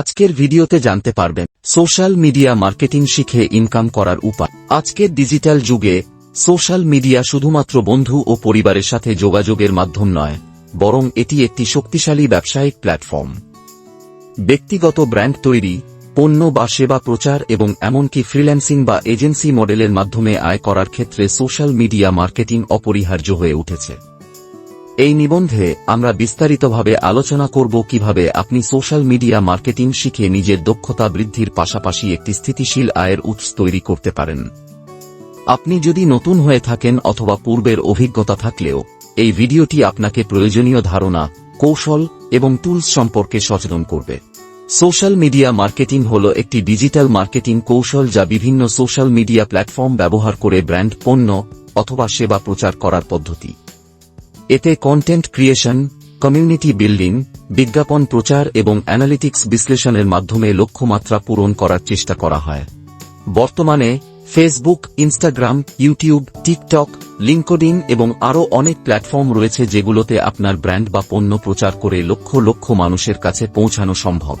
আজকের ভিডিওতে জানতে পারবেন, সোশ্যাল মিডিয়া মার্কেটিং শিখে ইনকাম করার উপায়। আজকের ডিজিটাল যুগে, সোশ্যাল মিডিয়া শুধুমাত্র বন্ধু ও পরিবারের সাথে যোগাযোগের মাধ্যম নয়, বরং এটি একটি শক্তিশালী ব্যবসায়িক প্ল্যাটফর্ম। ব্যক্তিগত ব্র্যান্ড তৈরি, পণ্য বা সেবা প্রচার এবং এমনকি ফ্রিল্যান্সিং বা এজেন্সি মডেলের মাধ্যমে আয় করার ক্ষেত্রে সোশ্যাল মিডিয়া মার্কেটিং অপরিহার্য হয়ে উঠেছে। এই নিবন্ধে আমরা বিস্তারিতভাবে আলোচনা করব কীভাবে আপনি সোশ্যাল মিডিয়া মার্কেটিং শিখে নিজের দক্ষতা বৃদ্ধির পাশাপাশি একটি স্থিতিশীল আয়ের উৎস তৈরি করতে পারেন। আপনি যদি নতুন হয়ে থাকেন অথবা পূর্বের অভিজ্ঞতা থাকলেও, এই ভিডিওটি আপনাকে প্রয়োজনীয় ধারণা, কৌশল এবং টুলস সম্পর্কে সচেতন করবে। সোশ্যাল মিডিয়া মার্কেটিং হল একটি ডিজিটাল মার্কেটিং কৌশল যা বিভিন্ন সোশ্যাল মিডিয়া প্ল্যাটফর্ম ব্যবহার করে ব্র্যান্ড পণ্য অথবা সেবা প্রচার করার পদ্ধতি। এতে কন্টেন্ট ক্রিয়েশন কমিউনিটি বিল্ডিং বিজ্ঞাপন প্রচার এবং অ্যানালিটিক্স বিশ্লেষণের মাধ্যমে লক্ষ্যমাত্রা পূরণ করার চেষ্টা করা হয়। বর্তমানে Facebook Instagram YouTube TikTok LinkedIn এবং আরও অনেক প্ল্যাটফর্ম রয়েছে যেগুলোতে আপনার ব্র্যান্ড বা পণ্য প্রচার করে লক্ষ লক্ষ মানুষের কাছে পৌঁছানো সম্ভব।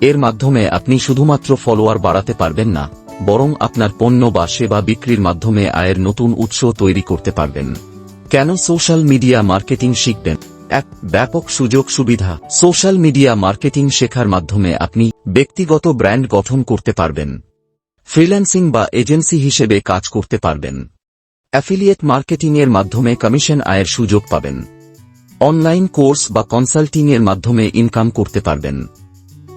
এর মাধ্যমে আপনি শুধুমাত্র ফলোয়ার বাড়াতে পারবেন না, বরং আপনার পণ্য বা সেবা বিক্রির মাধ্যমে আয়ের নতুন উৎস তৈরি করতে পারবেন। কেন সোশ্যাল মিডিয়া মার্কেটিং শিখবেন? এক, ব্যাপক সুযোগ সুবিধা। সোশ্যাল মিডিয়া মার্কেটিং শেখার মাধ্যমে আপনি ব্যক্তিগত ব্র্যান্ড গঠন করতে পারবেন। ফ্রিল্যান্সিং বা এজেন্সি হিসেবে কাজ করতে পারবেন। অ্যাফিলিয়েট মার্কেটিং এর মাধ্যমে কমিশন আয়ের সুযোগ পাবেন। অনলাইন কোর্স বা কনসাল্টিং এর মাধ্যমে ইনকাম করতে পারবেন।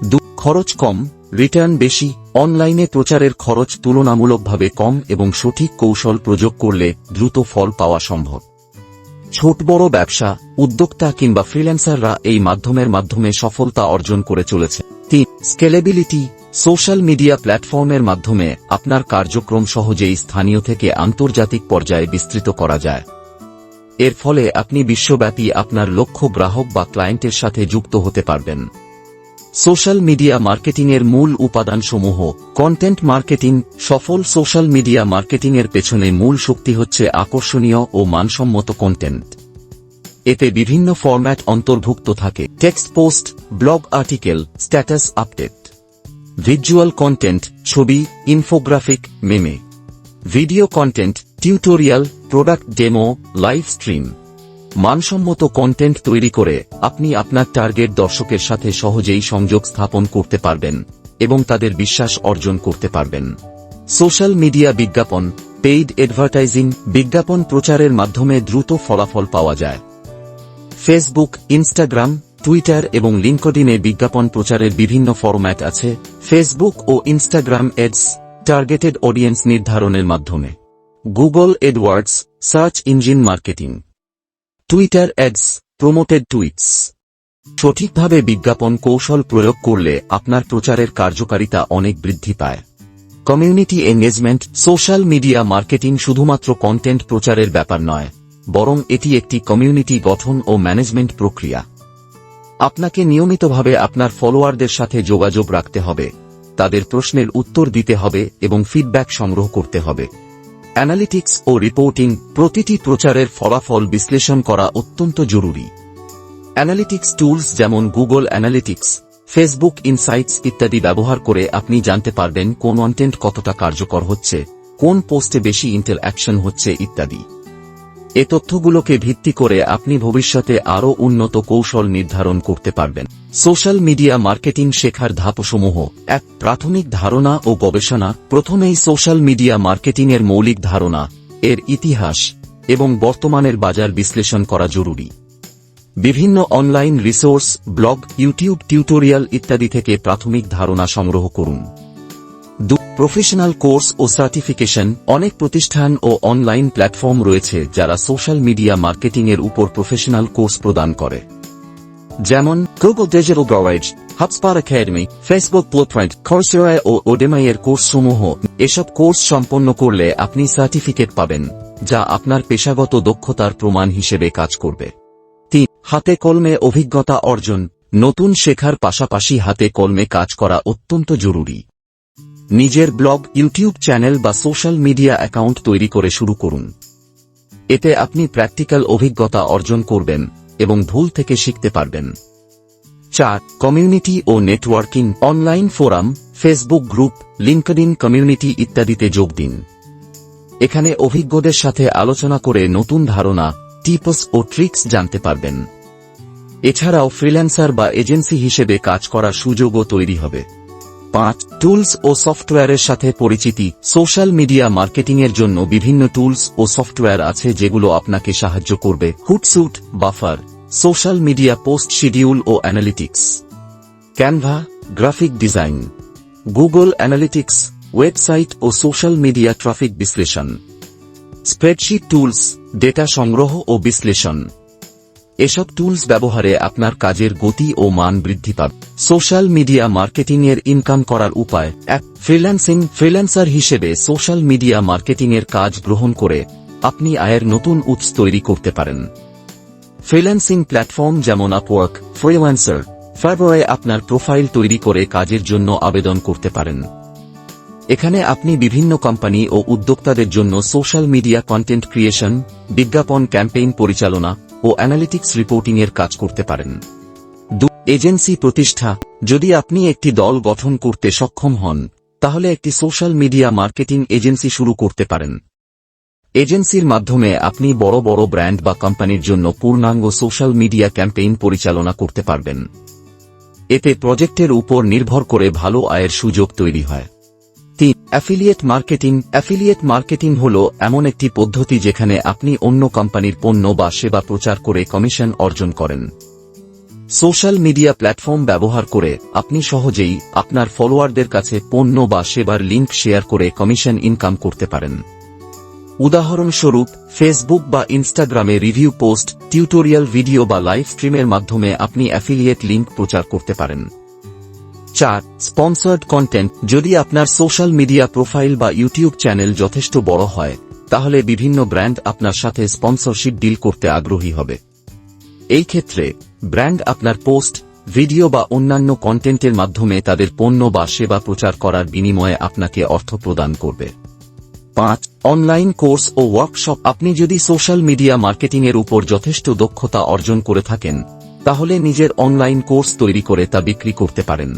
দু, খরচ কম, রিটার্ন বেশি, অনলাইনে প্রচারের খরচ তুলনামূলকভাবে কম এবং সঠিক কৌশল প্রয়োগ করলে দ্রুত ফল পাওয়া সম্ভব। ছোট বড় ব্যবসা, উদ্যোক্তা কিংবা ফ্রিল্যান্সাররা এই মাধ্যমের মাধ্যমে সফলতা অর্জন করে চলেছে। তিন স্কেলেবিলিটি সোশ্যাল মিডিয়া প্ল্যাটফর্মের মাধ্যমে আপনার কার্যক্রম সহজেই স্থানীয় থেকে আন্তর্জাতিক পর্যায়ে বিস্তৃত করা যায়। এর ফলে আপনি বিশ্বব্যাপী আপনার লক্ষ্য গ্রাহক বা ক্লায়েন্টের সাথে যুক্ত হতে পারবেন। সোশ্যাল মিডিয়া মার্কেটিংয়ের মূল উপাদানসমূহ কন্টেন্ট মার্কেটিং সফল সোশ্যাল মিডিয়া মার্কেটিংয়ের পেছনে মূল শক্তি হচ্ছে আকর্ষণীয় ও মানসম্মত কন্টেন্ট এতে বিভিন্ন ফরম্যাট অন্তর্ভুক্ত থাকে। Text post blog article status update visual content ছবি infographic meme video content tutorial product demo live stream মানসম্মত কন্টেন্ট তৈরি করে আপনি আপনার টার্গেট দর্শকের সাথে সহজেই সংযোগ স্থাপন করতে পারবেন এবং তাদের বিশ্বাস অর্জন করতে পারবেন। সোশ্যাল মিডিয়া বিজ্ঞাপন পেইড অ্যাডভার্টাইজিং বিজ্ঞাপন প্রচারের মাধ্যমে দ্রুত ফলাফল পাওয়া যায়। ফেসবুক ইনস্টাগ্রাম টুইটার এবং লিঙ্কডিনে বিজ্ঞাপন প্রচারের বিভিন্ন ফরম্যাট আছে। ফেসবুক ও ইনস্টাগ্রাম এডস টার্গেটেড অডিয়েন্স নির্ধারণের মাধ্যমে। Google AdWords search engine marketing Twitter ads promoted tweets সঠিকভাবে বিজ্ঞাপন কৌশল প্রয়োগ করলে আপনার প্রচারের কার্যকারিতা অনেক বৃদ্ধি পায়। Community engagement social media marketing শুধুমাত্র কন্টেন্ট প্রচারের ব্যাপার নয়, বরং এটি একটি কমিউনিটি গঠন ও ম্যানেজমেন্ট প্রক্রিয়া। আপনাকে নিয়মিতভাবে আপনার ফলোয়ারদের সাথে যোগাযোগ রাখতে হবে, তাদের প্রশ্নের উত্তর দিতে হবে এবং ফিডব্যাক সংগ্রহ করতে হবে। অ্যানালিটিক্স ও রিপোর্টিং প্রতিটি প্রচারের ফলাফল বিশ্লেষণ করা অত্যন্ত জরুরি। অ্যানালিটিক্স টুলস যেমন গুগল অ্যানালিটিক্স, ফেসবুক ইনসাইটস ইত্যাদি ব্যবহার করে আপনি জানতে পারবেন কোন কন্টেন্ট কতটা কার্যকর হচ্ছে, কোন পোস্টে বেশি ইন্টারঅ্যাকশন হচ্ছে ইত্যাদি। এ তথ্যগুলোকে ভিত্তি করে আপনি ভবিষ্যতে আরও উন্নত কৌশল নির্ধারণ করতে পারবেন। সোশ্যাল মিডিয়া মার্কেটিং শেখার ধাপসমূহ। এক, প্রাথমিক ধারণা ও গবেষণা। প্রথমেই সোশ্যাল মিডিয়া মার্কেটিংয়ের মৌলিক ধারণা, এর ইতিহাস এবং বর্তমানের বাজার বিশ্লেষণ করা জরুরি। বিভিন্ন online resource, blog, YouTube tutorial ইত্যাদি থেকে প্রাথমিক ধারণা সংগ্রহ করুন। দু প্রফেশনাল কোর্স ও সার্টিফিকেশন, অনেক প্রতিষ্ঠান ও অনলাইন প্ল্যাটফর্ম রয়েছে যারা সোশ্যাল মিডিয়া মার্কেটিং এর উপর প্রফেশনাল কোর্স প্রদান করে। যেমন Google digital guide HubSpot academy Facebook Blueprint Coursera ও ওডেমাই এর কোর্সসমূহ। এসব কোর্স সম্পন্ন করলে আপনি সার্টিফিকেট পাবেন, যা আপনার পেশাগত দক্ষতার প্রমাণ হিসেবে কাজ করবে। তিন, হাতে কলমে অভিজ্ঞতা অর্জন। নতুন শেখার পাশাপাশি হাতে কলমে কাজ করা অত্যন্ত জরুরি। নিজের ব্লগ, ইউটিউব চ্যানেল বা সোশ্যাল মিডিয়া অ্যাকাউন্ট তৈরি করে শুরু করুন। এতে আপনি প্র্যাকটিক্যাল অভিজ্ঞতা অর্জন করবেন এবং ভুল থেকে শিখতে পারবেন। চার, কমিউনিটি ও networking, online forum, Facebook group LinkedIn community ইত্যাদিতে যোগ দিন। এখানে অভিজ্ঞদের সাথে আলোচনা করে নতুন ধারণা, টিপস ও ট্রিক্স জানতে পারবেন। এছাড়াও ফ্রিল্যান্সার বা এজেন্সি হিসেবে কাজ করার সুযোগও তৈরি হবে। পাঁচ টুলস ও সফটওয়্যারের সাথে পরিচিতি। সোশ্যাল মিডিয়া মার্কেটিংয়ের জন্য বিভিন্ন টুলস ও সফটওয়্যার আছে যেগুলো আপনাকে সাহায্য করবে। Hootsuite Buffer social media post schedule ও analytics Canva graphic design Google Analytics website ও সোশ্যাল মিডিয়া ট্রাফিক বিশ্লেষণ। স্প্রেডশিট টুলস ডেটা সংগ্রহ ও বিশ্লেষণ। এসব টুলস ব্যবহারে আপনার কাজের গতি ও মান বৃদ্ধি পাবে। সোশ্যাল মিডিয়া মার্কেটিং এর ইনকাম করার উপায়, এক ফ্রিল্যান্সিং ফ্রিল্যান্সার হিসেবে সোশ্যাল মিডিয়া মার্কেটিং এর কাজ গ্রহণ করে আপনি আয়ের নতুন উৎস তৈরি করতে পারেন। ফ্রিল্যান্সিং প্ল্যাটফর্ম যেমন আপওয়ার্ক ফ্রিল্যান্সার ফাইবারে আপনার প্রোফাইল তৈরি করে কাজের জন্য আবেদন করতে পারেন। এখানে আপনি বিভিন্ন কোম্পানি ও উদ্যোক্তাদের জন্য সোশ্যাল মিডিয়া কন্টেন্ট ক্রিয়েশন বিজ্ঞাপন ক্যাম্পেইন পরিচালনা ও অ্যানালিটিক্স রিপোর্টিং এর কাজ করতে পারেন। দু, এজেন্সি প্রতিষ্ঠা। যদি আপনি একটি দল গঠন করতে সক্ষম হন, তাহলে একটি সোশ্যাল মিডিয়া মার্কেটিং এজেন্সি শুরু করতে পারেন। এজেন্সির মাধ্যমে আপনি বড় বড় ব্র্যান্ড বা কোম্পানির জন্য পূর্ণাঙ্গ সোশ্যাল মিডিয়া ক্যাম্পেইন পরিচালনা করতে পারবেন। এতে প্রজেক্টের উপর নির্ভর করে ভালো আয়ের সুযোগ তৈরি হয়। অ্যাফিলিয়েট মার্কেটিং অ্যাফিলিয়েট মার্কেটিং হল এমন একটি পদ্ধতি যেখানে আপনি অন্য কোম্পানির পণ্য বা সেবা প্রচার করে কমিশন অর্জন করেন। সোশ্যাল মিডিয়া প্ল্যাটফর্ম ব্যবহার করে আপনি সহজেই আপনার ফলোয়ারদের কাছে পণ্য বা সেবার লিঙ্ক শেয়ার করে কমিশন ইনকাম করতে পারেন। উদাহরণস্বরূপ ফেসবুক বা ইনস্টাগ্রামে রিভিউ পোস্ট টিউটোরিয়াল ভিডিও বা লাইভ স্ট্রিমের মাধ্যমে আপনি অ্যাফিলিয়েট লিঙ্ক প্রচার করতে পারেন। চার স্পন্সর্ড কন্টেন্ট যদি আপনার সোশ্যাল মিডিয়া প্রোফাইল বা ইউটিউব চ্যানেল যথেষ্ট বড় হয়, তাহলে বিভিন্ন ব্র্যান্ড আপনার সাথে স্পন্সরশিপ ডিল করতে আগ্রহী হবে। এই ক্ষেত্রে ব্র্যান্ড আপনার পোস্ট ভিডিও বা অন্যান্য কন্টেন্টের মাধ্যমে তাদের পণ্য বা সেবা প্রচার করার বিনিময়ে আপনাকে অর্থ প্রদান করবে। পাঁচ অনলাইন কোর্স ও ওয়ার্কশপ আপনি যদি সোশ্যাল মিডিয়া মার্কেটিংয়ের উপর যথেষ্ট দক্ষতা অর্জন করে থাকেন, তাহলে নিজের অনলাইন কোর্স তৈরি করে তা বিক্রি করতে পারেন।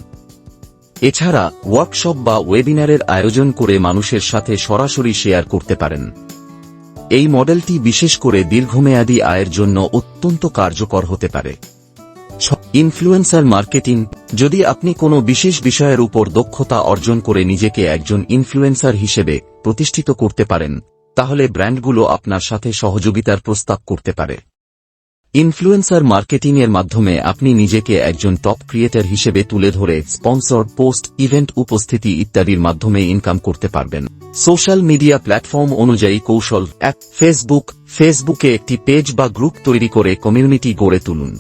এছাড়া ওয়ার্কশপ বা ওয়েবিনারের আয়োজন করে মানুষের সাথে সরাসরি শেয়ার করতে পারেন। এই মডেলটি বিশেষ করে দীর্ঘমেয়াদী আয়ের জন্য অত্যন্ত কার্যকর হতে পারে। ইনফ্লুয়েন্সার মার্কেটিং, যদি আপনি কোনো বিশেষ বিষয়ের উপর দক্ষতা অর্জন করে নিজেকে একজন ইনফ্লুয়েন্সার হিসেবে প্রতিষ্ঠিত করতে পারেন, তাহলে ব্র্যান্ডগুলো আপনার সাথে সহযোগিতার প্রস্তাব করতে পারে। ইনফ্লুয়েন্সার মার্কেটিং এর মাধ্যমে আপনি নিজেকে একজন টপ ক্রিয়েটর হিসেবে তুলে ধরে স্পন্সর পোস্ট, ইভেন্ট উপস্থিতি ইত্যাদির মাধ্যমে ইনকাম করতে পারবেন। সোশ্যাল মিডিয়া প্ল্যাটফর্ম অনুযায়ী কৌশল এক ফেসবুক, ফেসবুকে একটি পেজ বা গ্রুপ তৈরি করে কমিউনিটি গড়ে তুলুন।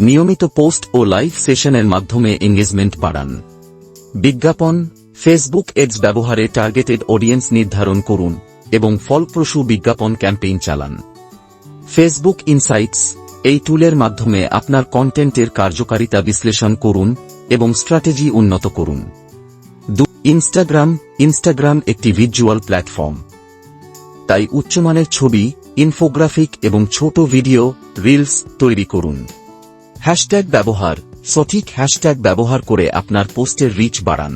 নিয়মিত পোস্ট ও লাইভ সেশনের মাধ্যমে এঙ্গেজমেন্ট বাড়ান। বিজ্ঞাপন, ফেসবুক এডস ব্যবহারে টার্গেটেড অডিয়েন্স নির্ধারণ করুন এবং ফলপ্রসূ বিজ্ঞাপন ক্যাম্পেইন চালান। ফেসবুক ইনসাইটস এই টুলের মাধ্যমে আপনার কন্টেন্টের কার্যকারিতা বিশ্লেষণ করুন এবং স্ট্র্যাটেজি উন্নত করুন। দু ইনস্টাগ্রাম ইনস্টাগ্রাম একটি ভিজুয়াল প্ল্যাটফর্ম। তাই উচ্চমানের ছবি, ইনফোগ্রাফিক এবং ছোট ভিডিও, রিলস তৈরি করুন। হ্যাশট্যাগ ব্যবহার, সঠিক হ্যাশট্যাগ ব্যবহার করে আপনার পোস্টের রিচ বাড়ান।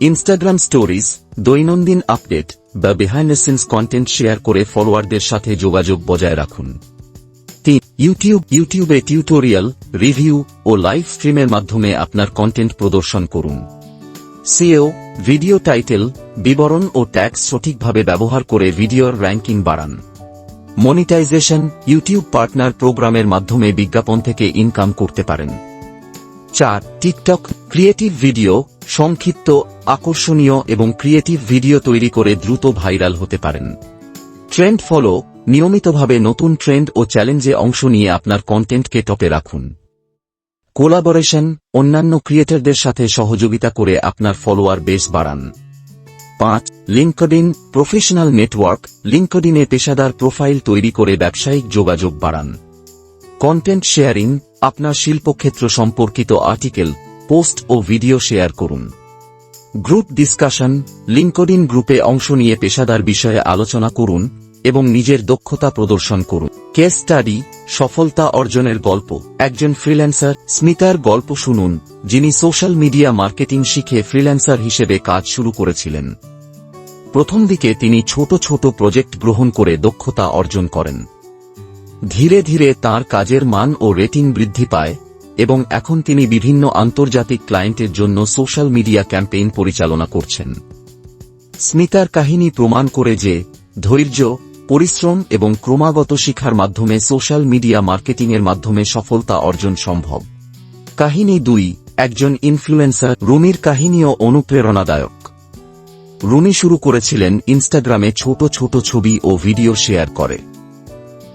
ইনস্টাগ্রাম স্টোরিজ দৈনন্দিন আপডেট বা বিহাইন্ড সিন্স কন্টেন্ট শেয়ার করে ফলোয়ারদের সাথে যোগাযোগ বজায় রাখুন। তিন, ইউটিউব ইউটিউবে টিউটোরিয়াল, রিভিউ ও লাইভ স্ট্রিমের মাধ্যমে আপনার কন্টেন্ট প্রদর্শন করুন। সিও, ভিডিও টাইটেল, বিবরণ ও ট্যাক্স সঠিকভাবে ব্যবহার করে ভিডিওর র্যাঙ্কিং বাড়ান। মনিটাইজেশন, ইউটিউব পার্টনার প্রোগ্রামের মাধ্যমে বিজ্ঞাপন থেকে ইনকাম করতে পারেন। চার, টিকটক, ক্রিয়েটিভ ভিডিও, সংক্ষিপ্ত, আকর্ষণীয় এবং ক্রিয়েটিভ ভিডিও তৈরি করে দ্রুত ভাইরাল হতে পারেন। ট্রেন্ড ফলো, নিয়মিতভাবে নতুন ট্রেন্ড ও চ্যালেঞ্জে অংশ নিয়ে আপনার কন্টেন্টকে টপে রাখুন। কোলাবোরেশন, অন্যান্য ক্রিয়েটরদের সাথে সহযোগিতা করে আপনার ফলোয়ার বেস বাড়ান। পাঁচ লিঙ্কডিন প্রফেশনাল নেটওয়ার্ক লিঙ্কডিনে পেশাদার প্রোফাইল তৈরি করে ব্যবসায়িক যোগাযোগ বাড়ান। কন্টেন্ট শেয়ারিং আপনার শিল্পক্ষেত্র সম্পর্কিত আর্টিকেল, পোস্ট ও ভিডিও শেয়ার করুন। গ্রুপ ডিসকাশন লিঙ্কডিন গ্রুপে অংশ নিয়ে পেশাদার বিষয়ে আলোচনা করুন এবং নিজের দক্ষতা প্রদর্শন করুন। কেস স্টাডি, সফলতা অর্জনের গল্প। একজন ফ্রিল্যান্সার, স্মিতার গল্প শুনুন, যিনি সোশ্যাল মিডিয়া মার্কেটিং শিখে ফ্রিল্যান্সার হিসেবে কাজ শুরু করেছিলেন। প্রথম দিকে তিনি ছোট ছোট প্রজেক্ট গ্রহণ করে দক্ষতা অর্জন করেন। ধীরে ধীরে তার কাজের মান ও রেটিং বৃদ্ধি পায়, এবং এখন তিনি বিভিন্ন আন্তর্জাতিক ক্লায়েন্টের জন্য সোশ্যাল মিডিয়া ক্যাম্পেইন পরিচালনা করছেন। স্মিতার কাহিনী প্রমাণ করে যে, ধৈর্য, পরিশ্রম এবং ক্রমাগত শিক্ষার মাধ্যমে সোশ্যাল মিডিয়া মার্কেটিংয়ের মাধ্যমে সফলতা অর্জন সম্ভব। কাহিনী দুই, একজন ইনফ্লুয়েন্সার রুমির কাহিনীও অনুপ্রেরণাদায়ক। রুমি শুরু করেছিলেন ইনস্টাগ্রামে ছোট ছোট ছবি ও ভিডিও শেয়ার করে।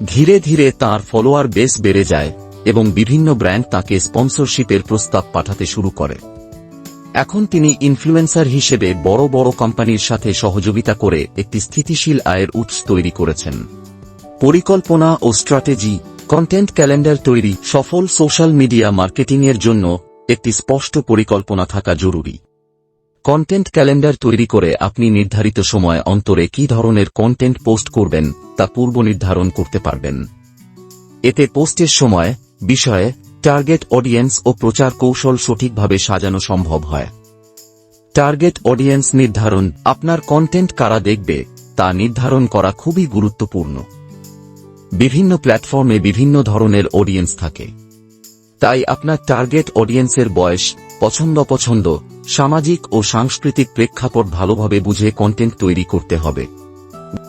ধীরে ধীরে তার ফলোয়ার বেস বেড়ে যায় এবং বিভিন্ন ব্র্যান্ড তাকে স্পন্সরশিপের প্রস্তাব পাঠাতে শুরু করে। এখন তিনি ইনফ্লুয়েন্সার হিসেবে বড় বড় কোম্পানির সাথে সহযোগিতা করে একটি স্থিতিশীল আয়ের উৎস তৈরি করেছেন। পরিকল্পনা ও স্ট্র্যাটেজি, কন্টেন্ট ক্যালেন্ডার তৈরি, সফল সোশ্যাল মিডিয়া মার্কেটিংয়ের জন্য একটি স্পষ্ট পরিকল্পনা থাকা জরুরি। কন্টেন্ট ক্যালেন্ডার তৈরি করে আপনি নির্ধারিত সময় অন্তরে কি ধরনের কন্টেন্ট পোস্ট করবেন তা পূর্ব নির্ধারণ করতে পারবেন। এতে পোস্টের সময়, বিষয়ে টার্গেট অডিয়েন্স ও প্রচার কৌশল সঠিকভাবে সাজানো সম্ভব হয়। টার্গেট অডিয়েন্স নির্ধারণ আপনার কন্টেন্ট কারা দেখবে, তা নির্ধারণ করা খুবই গুরুত্বপূর্ণ। বিভিন্ন প্ল্যাটফর্মে বিভিন্ন ধরনের অডিয়েন্স থাকে। তাই আপনার টার্গেট অডিয়েন্সের বয়স পছন্দ অপছন্দ সামাজিক ও সাংস্কৃতিক প্রেক্ষাপট ভালোভাবে বুঝে কন্টেন্ট তৈরি করতে হবে।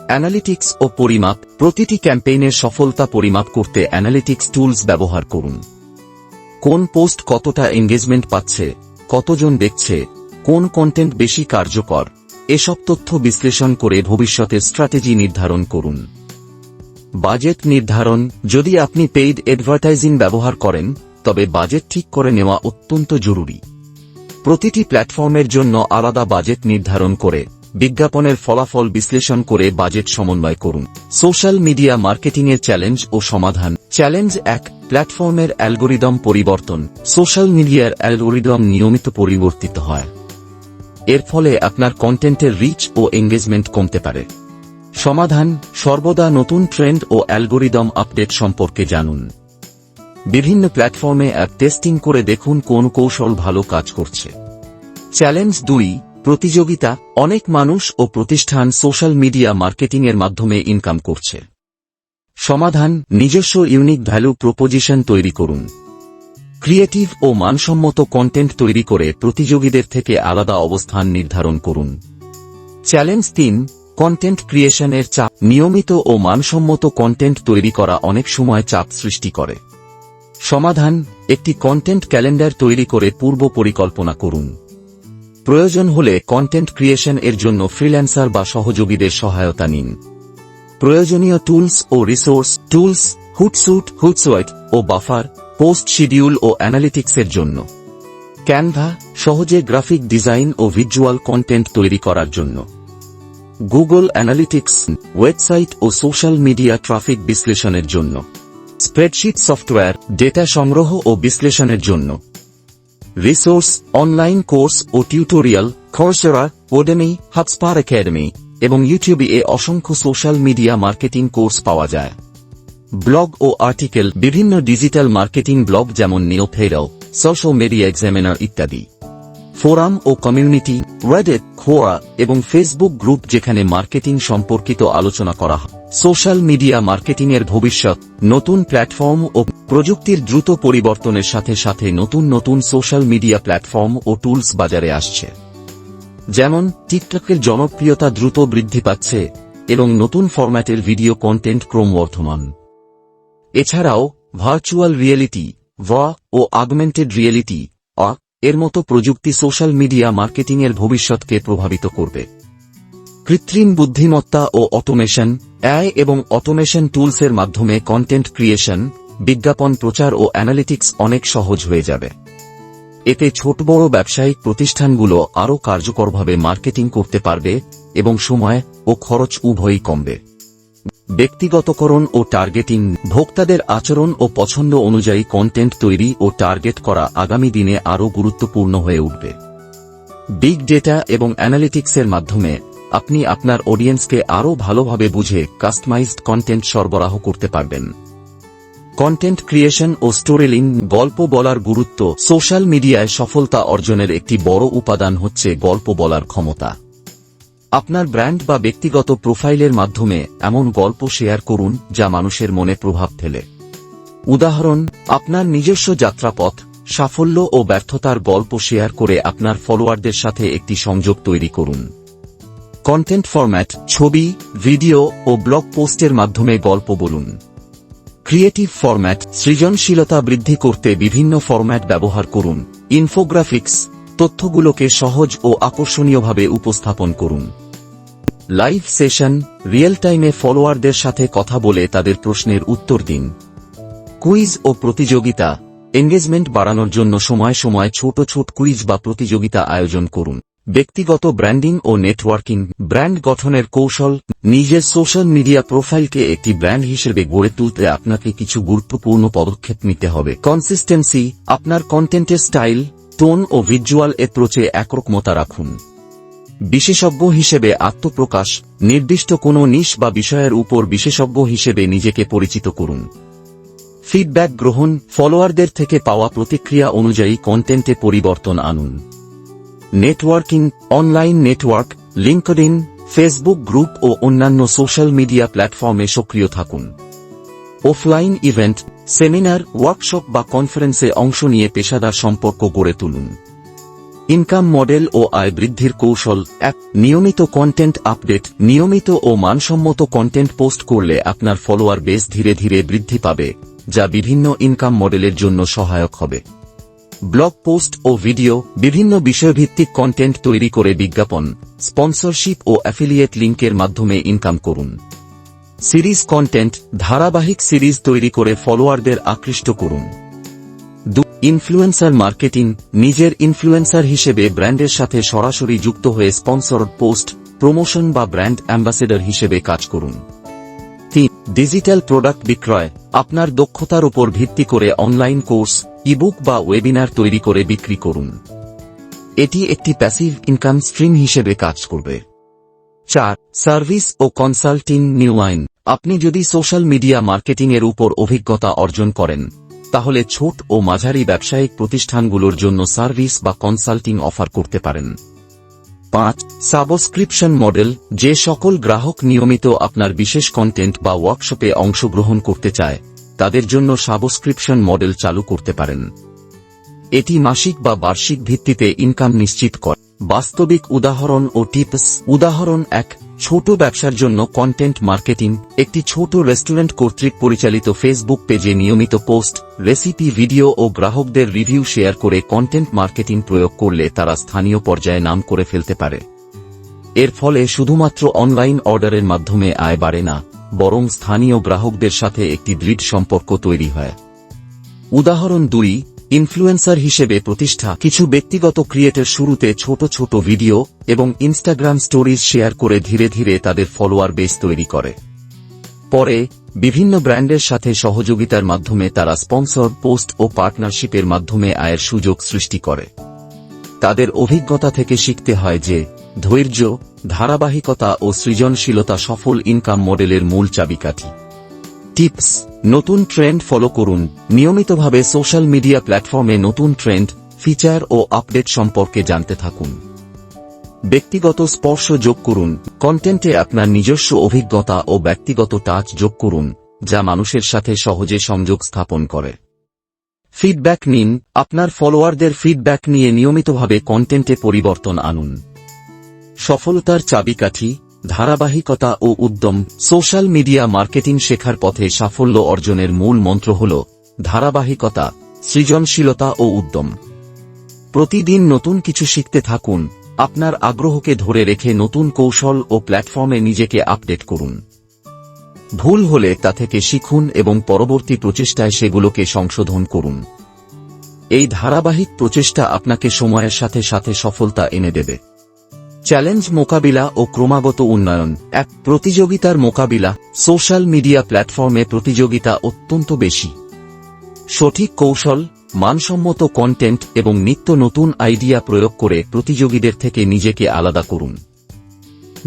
অ্যানালিটিক্স ও পরিমাপ প্রতিটি ক্যাম্পেইনের সফলতা পরিমাপ করতে অ্যানালিটিক্স টুলস ব্যবহার করুন। কোন পোস্ট কতটা এঙ্গেজমেন্ট পাচ্ছে, কতজন দেখছে, কোন কন্টেন্ট বেশি কার্যকর, এসব তথ্য বিশ্লেষণ করে ভবিষ্যতের স্ট্র্যাটেজি নির্ধারণ করুন। বাজেট নির্ধারণ, যদি আপনি পেইড অ্যাডভার্টাইজিং ব্যবহার করেন, তবে বাজেট ঠিক করে নেওয়া অত্যন্ত জরুরি। প্রতিটি প্ল্যাটফর্মের জন্য আলাদা বাজেট নির্ধারণ করে বিজ্ঞাপনের ফলাফল বিশ্লেষণ করে বাজেট সমন্বয় করুন। সোশ্যাল মিডিয়া মার্কেটিংয়ের চ্যালেঞ্জ ও সমাধান। চ্যালেঞ্জ এক, প্ল্যাটফর্মের অ্যালগোরিদম পরিবর্তন। সোশ্যাল মিডিয়ার অ্যালগোরিদম নিয়মিত পরিবর্তিত হয়। এর ফলে আপনার কন্টেন্টের রিচ ও এঙ্গেজমেন্ট কমতে পারে। সমাধান, সর্বদা নতুন ট্রেন্ড ও অ্যালগোরিদম আপডেট সম্পর্কে জানুন। বিভিন্ন প্ল্যাটফর্মে অ্যাপ টেস্টিং করে দেখুন কোন কৌশল ভালো কাজ করছে। চ্যালেঞ্জ দুই প্রতিযোগিতা, অনেক মানুষ ও প্রতিষ্ঠান সোশ্যাল মিডিয়া মার্কেটিংয়ের মাধ্যমে ইনকাম করছে। সমাধান, নিজস্ব ইউনিক ভ্যালু প্রপোজিশন তৈরি করুন। ক্রিয়েটিভ ও মানসম্মত কন্টেন্ট তৈরি করে প্রতিযোগীদের থেকে আলাদা অবস্থান নির্ধারণ করুন। চ্যালেঞ্জ তিন, কন্টেন্ট ক্রিয়েশনের চাপ। নিয়মিত ও মানসম্মত কন্টেন্ট তৈরি করা অনেক সময় চাপ সৃষ্টি করে। সমাধান, একটি কন্টেন্ট ক্যালেন্ডার তৈরি করে পূর্ব পরিকল্পনা করুন। প্রয়োজন হলে কন্টেন্ট ক্রিয়েশন এর জন্য ফ্রিল্যান্সার বা সহযোগীদের সহায়তা নিন। প্রয়োজনীয় টুলস ও রিসোর্স টুলস হুটসুট হুটসোয়েট ও বাফার পোস্ট শিডিউল ও অ্যানালিটিক্সের জন্য। ক্যানভা সহজে গ্রাফিক ডিজাইন ও ভিজুয়াল কন্টেন্ট তৈরি করার জন্য। গুগল অ্যানালিটিক্স ওয়েবসাইট ও সোশ্যাল মিডিয়া ট্রাফিক বিশ্লেষণের জন্য। স্প্রেডশিট সফটওয়্যার ডেটা সংগ্রহ ও বিশ্লেষণের জন্য। রিসোর্স অনলাইন কোর্স ও tutorial Coursera Udemy HubSpot academy এবং ইউটিউবে এ অসংখ্য সোশ্যাল মিডিয়া মার্কেটিং কোর্স পাওয়া যায়। ব্লগ ও আর্টিকেল বিভিন্ন ডিজিটাল মার্কেটিং ব্লগ যেমন নিওফেরাও সোশ্যাল মিডিয়া এক্সামিনার ইত্যাদি। ফোরাম ও কমিউনিটি রেডেট খোয়া এবং ফেসবুক গ্রুপ যেখানে মার্কেটিং সম্পর্কিত আলোচনা করা হয়। সোশ্যাল মিডিয়া মার্কেটিংয়ের ভবিষ্যৎ, নতুন প্ল্যাটফর্ম ও প্রযুক্তির দ্রুত পরিবর্তনের সাথে সাথে নতুন নতুন সোশ্যাল মিডিয়া প্ল্যাটফর্ম ও টুলস বাজারে আসছে। যেমন, টিকটকের জনপ্রিয়তা দ্রুত বৃদ্ধি পাচ্ছে এবং নতুন ফরম্যাটের ভিডিও কন্টেন্ট ক্রমবর্ধমান। এছাড়াও, ভার্চুয়াল রিয়েলিটি ভা ও আগমেন্টেড রিয়েলিটি, আ, এর মতো প্রযুক্তি সোশ্যাল মিডিয়া মার্কেটিংয়ের ভবিষ্যৎকে প্রভাবিত করবে। কৃত্রিম বুদ্ধিমত্তা ও অটোমেশন অ্যায় এবং অটোমেশন টুলসের মাধ্যমে কন্টেন্ট ক্রিয়েশন বিজ্ঞাপন প্রচার ও অ্যানালিটিক্স অনেক সহজ হয়ে যাবে। এতে ছোট বড় ব্যবসায়িক প্রতিষ্ঠানগুলো আরও কার্যকরভাবে মার্কেটিং করতে পারবে এবং সময় ও খরচ উভয়ই কমবে। ব্যক্তিগতকরণ ও টার্গেটিং, ভোক্তাদের আচরণ ও পছন্দ অনুযায়ী কন্টেন্ট তৈরি ও টার্গেট করা আগামী দিনে আরও গুরুত্বপূর্ণ হয়ে উঠবে। বিগ ডেটা এবং অ্যানালিটিক্সের মাধ্যমে আপনি আপনার অডিয়েন্সকে আরও ভালোভাবে বুঝে কাস্টমাইজড কন্টেন্ট সরবরাহ করতে পারবেন। কন্টেন্ট ক্রিয়েশন ও স্টোরিলিং গল্প বলার গুরুত্ব সোশ্যাল মিডিয়ায় সফলতা অর্জনের একটি বড় উপাদান হচ্ছে গল্প বলার ক্ষমতা। আপনার ব্র্যান্ড বা ব্যক্তিগত প্রোফাইলের মাধ্যমে এমন গল্প শেয়ার করুন যা মানুষের মনে প্রভাব ফেলে। উদাহরণ, আপনার নিজস্ব যাত্রাপথ, সাফল্য ও ব্যর্থতার গল্প শেয়ার করে আপনার ফলোয়ারদের সাথে একটি সংযোগ তৈরি করুন। কন্টেন্ট ফরম্যাট ছবি ভিডিও ও ব্লগ পোস্টের মাধ্যমে গল্প বলুন। ক্রিয়েটিভ ফরম্যাট সৃজনশীলতা বৃদ্ধি করতে বিভিন্ন ফরম্যাট ব্যবহার করুন। ইনফোগ্রাফিক্স তথ্যগুলোকে সহজ ও আকর্ষণীয়ভাবে উপস্থাপন করুন। লাইভ সেশন রিয়েল টাইমে ফলোয়ারদের সাথে কথা বলে তাদের প্রশ্নের উত্তর দিন। কুইজ ও প্রতিযোগিতা এঙ্গেজমেন্ট বাড়ানোর জন্য সময় সময় ছোট ছোট কুইজ বা প্রতিযোগিতা আয়োজন করুন। ব্যক্তিগত ব্র্যান্ডিং ও নেটওয়ার্কিং, ব্র্যান্ড গঠনের কৌশল, নিজের সোশ্যাল মিডিয়া প্রোফাইলকে একটি ব্র্যান্ড হিসেবে গড়ে তুলতে আপনাকে কিছু গুরুত্বপূর্ণ পদক্ষেপ নিতে হবে। কনসিস্টেন্সি আপনার কন্টেন্টের স্টাইল টোন ও ভিজুয়াল এপ্রোচে একরকমতা রাখুন। বিশেষজ্ঞ হিসেবে আত্মপ্রকাশ, নির্দিষ্ট কোনো নিশ বা বিষয়ের উপর বিশেষজ্ঞ হিসেবে নিজেকে পরিচিত করুন। ফিডব্যাক গ্রহণ ফলোয়ারদের থেকে পাওয়া প্রতিক্রিয়া অনুযায়ী কন্টেন্টে পরিবর্তন আনুন। Networking, online network LinkedIn Facebook group ও অন্যান্য সোশ্যাল মিডিয়া প্ল্যাটফর্মে সক্রিয় থাকুন। অফলাইন ইভেন্ট, সেমিনার, ওয়ার্কশপ বা কনফারেন্সে অংশ নিয়ে পেশাদার সম্পর্ক গড়ে তুলুন। ইনকাম মডেল ও আয় বৃদ্ধির কৌশল, এক, নিয়মিত কন্টেন্ট আপডেট, নিয়মিত ও মানসম্মত কন্টেন্ট পোস্ট করলে আপনার ফলোয়ার বেস ধীরে ধীরে বৃদ্ধি পাবে, যা বিভিন্ন ইনকাম মডেলের জন্য সহায়ক হবে। ব্লগ পোস্ট ও ভিডিও বিভিন্ন বিষয়ভিত্তিক কন্টেন্ট তৈরি করে বিজ্ঞাপন স্পন্সরশিপ ও অ্যাফিলিয়েট লিঙ্কের মাধ্যমে ইনকাম করুন। সিরিজ কন্টেন্ট ধারাবাহিক সিরিজ তৈরি করে ফলোয়ারদের আকৃষ্ট করুন। দু ইনফ্লুয়েন্সার মার্কেটিং নিজের ইনফ্লুয়েন্সার হিসেবে ব্র্যান্ডের সাথে সরাসরি যুক্ত হয়ে স্পন্সর পোস্ট প্রমোশন বা ব্র্যান্ড অ্যাম্বাসেডর হিসেবে কাজ করুন। তিন ডিজিটাল প্রোডাক্ট বিক্রয়, আপনার দক্ষতার উপর ভিত্তি করে অনলাইন কোর্স, ইবুক বা ওয়েবিনার তৈরি করে বিক্রি করুন। এটি একটি প্যাসিভ ইনকাম স্ট্রিম হিসেবে কাজ করবে। চার, সার্ভিস ও কনসাল্টিং নিউ আইন আপনি যদি সোশ্যাল মিডিয়া মার্কেটিং এর উপর অভিজ্ঞতা অর্জন করেন, তাহলে ছোট ও মাঝারি ব্যবসায়িক প্রতিষ্ঠানগুলোর জন্য সার্ভিস বা কনসাল্টিং অফার করতে পারেন। পাঁচ, সাবস্ক্রিপশন মডেল, যে সকল গ্রাহক নিয়মিত আপনার বিশেষ কন্টেন্ট বা ওয়ার্কশপে অংশগ্রহণ করতে চায়, তাদের জন্য সাবস্ক্রিপশন মডেল চালু করতে পারেন। এটি মাসিক বা বার্ষিক ভিত্তিতে ইনকাম নিশ্চিত করে। বাস্তবিক উদাহরণ ও টিপস উদাহরণ এক ছোট ব্যবসার জন্য কন্টেন্ট মার্কেটিং একটি ছোট রেস্টুরেন্ট কর্তৃক পরিচালিত ফেসবুক পেজে নিয়মিত পোস্ট রেসিপি ভিডিও ও গ্রাহকদের রিভিউ শেয়ার করে কন্টেন্ট মার্কেটিং প্রয়োগ করলে তারা স্থানীয় পর্যায়ে নাম করে ফেলতে পারে। এর ফলে শুধুমাত্র অনলাইন অর্ডারের মাধ্যমে আয় বাড়ে না, বরং স্থানীয় গ্রাহকদের সাথে একটি দৃঢ় সম্পর্ক তৈরি হয়। উদাহরণ দুই ইনফ্লুয়েন্সার হিসেবে প্রতিষ্ঠা কিছু ব্যক্তিগত ক্রিয়েটের শুরুতে ছোট ছোট ভিডিও এবং ইনস্টাগ্রাম স্টোরিজ শেয়ার করে ধীরে ধীরে তাদের ফলোয়ার বেস তৈরি করে। পরে, বিভিন্ন ব্র্যান্ডের সাথে সহযোগিতার মাধ্যমে তারা স্পন্সর পোস্ট ও পার্টনারশিপের মাধ্যমে আয়ের সুযোগ সৃষ্টি করে। তাদের অভিজ্ঞতা থেকে শিখতে হয় যে, ধৈর্য, ধারাবাহিকতা ও সৃজনশীলতা সফল ইনকাম মডেলের মূল চাবিকাঠি। টিপস, নতুন ট্রেন্ড ফলো করুন। নিয়মিতভাবে সোশ্যাল মিডিয়া প্ল্যাটফর্মে নতুন ট্রেন্ড, ফিচার ও আপডেট সম্পর্কে জানতে থাকুন। ব্যক্তিগত স্পর্শ যোগ করুন। কন্টেন্টে আপনার নিজস্ব অভিজ্ঞতা ও ব্যক্তিগত টাচ যোগ করুন, যা মানুষের সাথে সহজে সংযোগ স্থাপন করে। ফিডব্যাক নিন। আপনার ফলোয়ারদের ফিডব্যাক নিয়ে নিয়মিতভাবে কন্টেন্টে পরিবর্তন আনুন। সফলতার চাবিকাঠি। ধারাবাহিকতা ও উদ্যম, সোশ্যাল মিডিয়া মার্কেটিং শেখার পথে সাফল্য অর্জনের মূল মন্ত্র হল ধারাবাহিকতা, সৃজনশীলতা ও উদ্যম। প্রতিদিন নতুন কিছু শিখতে থাকুন, আপনার আগ্রহকে ধরে রেখে নতুন কৌশল ও প্ল্যাটফর্মে নিজেকে আপডেট করুন। ভুল হলে তা থেকে শিখুন এবং পরবর্তী প্রচেষ্টায় সেগুলোকে সংশোধন করুন। এই ধারাবাহিক প্রচেষ্টা আপনাকে সময়ের সাথে সাথে সফলতা এনে দেবে। চ্যালেঞ্জ মোকাবিলা ও ক্রমাগত উন্নয়ন। এক প্রতিযোগিতার মোকাবিলা সোশ্যাল মিডিয়া প্ল্যাটফর্মে প্রতিযোগিতা অত্যন্ত বেশি। সঠিক কৌশল, মানসম্মত কন্টেন্ট এবং নিত্য নতুন আইডিয়া প্রয়োগ করে প্রতিযোগীদের থেকে নিজেকে আলাদা করুন।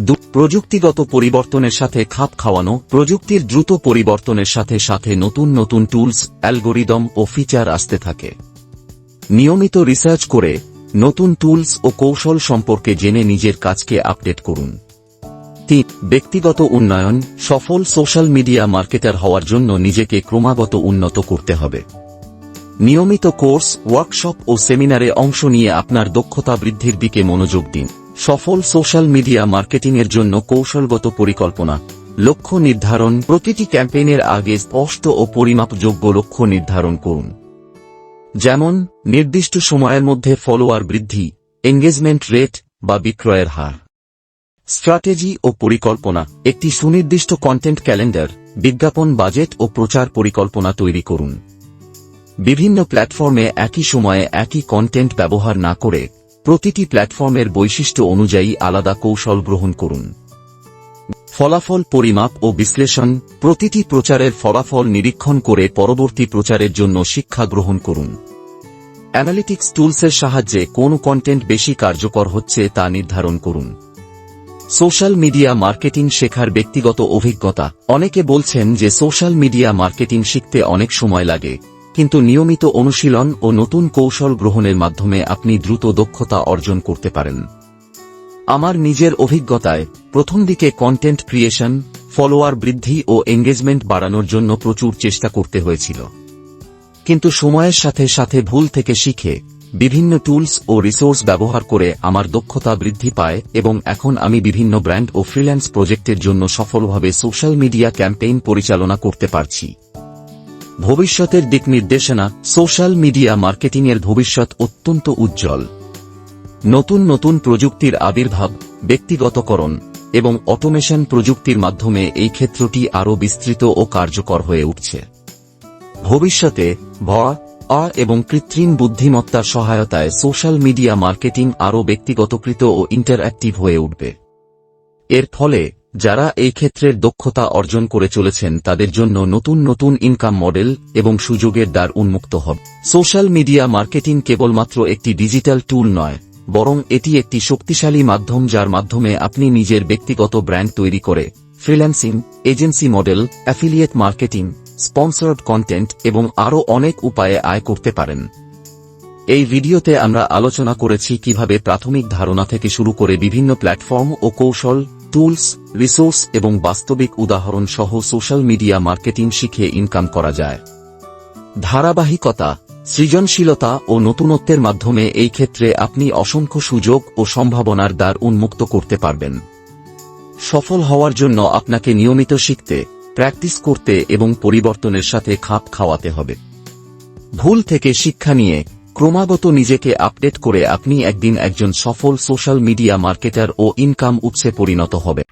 দু, প্রযুক্তিগত পরিবর্তনের সাথে খাপ খাওয়ানো, প্রযুক্তির দ্রুত পরিবর্তনের সাথে সাথে নতুন নতুন টুলস, অ্যালগোরিদম ও ফিচার আসতে থাকে। নিয়মিত রিসার্চ করে নতুন টুলস ও কৌশল সম্পর্কে জেনে নিজের কাজকে আপডেট করুন। তিন, ব্যক্তিগত উন্নয়ন, সফল সোশ্যাল মিডিয়া মার্কেটার হওয়ার জন্য নিজেকে ক্রমাগত উন্নত করতে হবে। নিয়মিত কোর্স, ওয়ার্কশপ ও সেমিনারে অংশ নিয়ে আপনার দক্ষতা বৃদ্ধির দিকে মনোযোগ দিন। সফল সোশ্যাল মিডিয়া মার্কেটিংয়ের জন্য কৌশলগত পরিকল্পনা, লক্ষ্য নির্ধারণ, প্রতিটি ক্যাম্পেইনের আগে স্পষ্ট ও পরিমাপযোগ্য লক্ষ্য নির্ধারণ করুন। যেমন, নির্দিষ্ট সময়ের মধ্যে ফলোয়ার বৃদ্ধি এঙ্গেজমেন্ট রেট বা বিক্রয়ের হার। স্ট্র্যাটেজি ও পরিকল্পনা, একটি সুনির্দিষ্ট কন্টেন্ট ক্যালেন্ডার বিজ্ঞাপন বাজেট ও প্রচার পরিকল্পনা তৈরি করুন। বিভিন্ন প্ল্যাটফর্মে একই সময়ে একই কন্টেন্ট ব্যবহার না করে, প্রতিটি প্ল্যাটফর্মের বৈশিষ্ট্য অনুযায়ী আলাদা কৌশল গ্রহণ করুন। ফলাফল পরিমাপ ও বিশ্লেষণ প্রতিটি প্রচারের ফলাফল নিরীক্ষণ করে পরবর্তী প্রচারের জন্য শিক্ষা গ্রহণ করুন। অ্যানালিটিক্স টুলসের সাহায্যে কোন কন্টেন্ট বেশি কার্যকর হচ্ছে তা নির্ধারণ করুন। সোশ্যাল মিডিয়া মার্কেটিং শেখার ব্যক্তিগত অভিজ্ঞতা। অনেকে বলছেন যে সোশ্যাল মিডিয়া মার্কেটিং শিখতে অনেক সময় লাগে, কিন্তু নিয়মিত অনুশীলন ও নতুন কৌশল গ্রহণের মাধ্যমে আপনি দ্রুত দক্ষতা অর্জন করতে পারেন। আমার নিজের অভিজ্ঞতায়, প্রথম দিকে কন্টেন্ট ক্রিয়েশন ফলোয়ার বৃদ্ধি ও এঙ্গেজমেন্ট বাড়ানোর জন্য প্রচুর চেষ্টা করতে হয়েছিল। কিন্তু সময়ের সাথে সাথে ভুল থেকে শিখে, বিভিন্ন টুলস ও রিসোর্স ব্যবহার করে আমার দক্ষতা বৃদ্ধি পায় এবং এখন আমি বিভিন্ন ব্র্যান্ড ও ফ্রিল্যান্স প্রজেক্টের জন্য সফলভাবে সোশ্যাল মিডিয়া ক্যাম্পেইন পরিচালনা করতে পারছি। ভবিষ্যতের দিক নির্দেশনা সোশ্যাল মিডিয়া মার্কেটিংয়ের ভবিষ্যৎ অত্যন্ত উজ্জ্বল। নতুন নতুন প্রযুক্তির আবির্ভাব, ব্যক্তিগতকরণ এবং অটোমেশন প্রযুক্তির মাধ্যমে এই ক্ষেত্রটি আরও বিস্তৃত ও কার্যকর হয়ে উঠছে। ভবিষ্যতে ভয়া আ এবং কৃত্রিম বুদ্ধিমত্তার সহায়তায় সোশ্যাল মিডিয়া মার্কেটিং আরও ব্যক্তিগতকৃত ও ইন্টারঅ্যাক্টিভ হয়ে উঠবে। এর ফলে, যারা এই ক্ষেত্রের দক্ষতা অর্জন করে চলেছেন তাদের জন্য নতুন নতুন ইনকাম মডেল এবং সুযোগের দ্বার উন্মুক্ত হবে। সোশ্যাল মিডিয়া মার্কেটিং কেবলমাত্র একটি ডিজিটাল টুল নয় বরং এটি একটি শক্তিশালী মাধ্যম যার মাধ্যমে আপনি নিজের ব্যক্তিগত ব্র্যান্ড তৈরি করে, freelancing, agency model, affiliate marketing, sponsored content এবং আরও অনেক উপায়ে আয় করতে পারেন। এই ভিডিওতে আমরা আলোচনা করেছি কীভাবে প্রাথমিক ধারণা থেকে শুরু করে বিভিন্ন প্ল্যাটফর্ম ও কৌশল, টুলস, রিসোর্স এবং বাস্তবিক উদাহরণ সহ সোশ্যাল মিডিয়া মার্কেটিং শিখে ইনকাম করা যায়। ধারাবাহিকতা সৃজনশীলতা ও নতুনত্বের মাধ্যমে এই ক্ষেত্রে আপনি অসংখ্য সুযোগ ও সম্ভাবনার দ্বার উন্মুক্ত করতে পারবেন। সফল হওয়ার জন্য আপনাকে নিয়মিত শিখতে, প্র্যাকটিস করতে এবং পরিবর্তনের সাথে খাপ খাওয়াতে হবে। ভুল থেকে শিক্ষা নিয়ে ক্রমাগত নিজেকে আপডেট করে আপনি একদিন একজন সফল সোশ্যাল মিডিয়া মার্কেটার ও ইনকাম উৎসে পরিণত হবে।